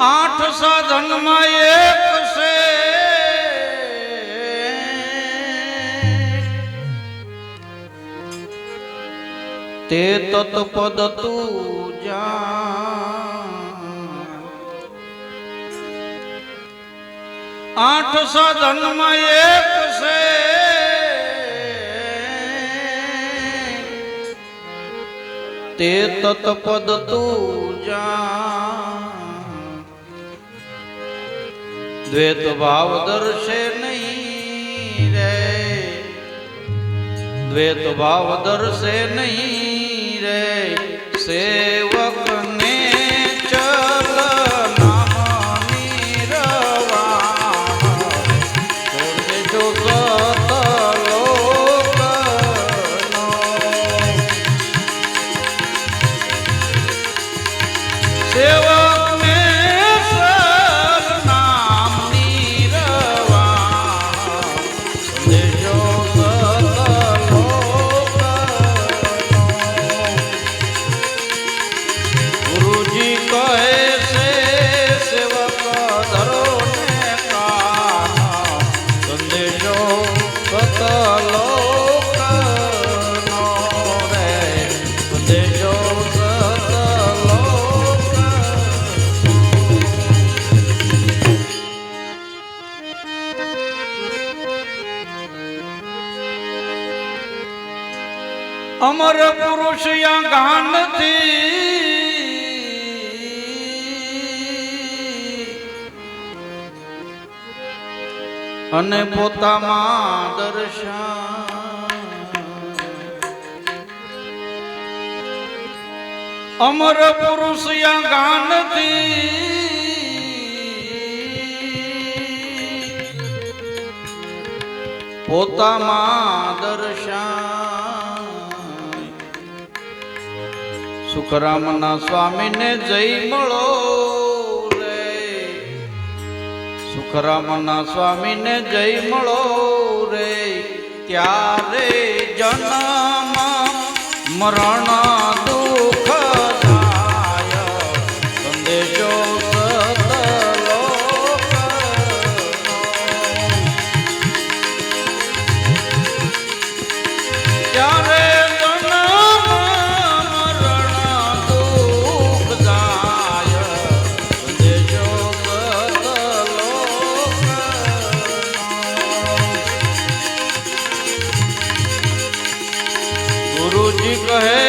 આઠ સાધનમાં એક છે તે તત્પદ તું આઠ સાધનમાં એક છે તે તત્પદ તું જાણ. દ્વૈત ભાવ દર્શે નહીં રે. દ્વૈત ભાવ દર્શે નહીં રે. સેવક Señor. અમર પુરુષ ગાનથી અને પોતામાં દર્શન. અમર પુરુષ ગાનથી પોતામાં સુખરામના સ્વામીને જય મળો રે. સુખરામના સ્વામીને જય મળો રે. ત્યારે જન્મ મરણ कहे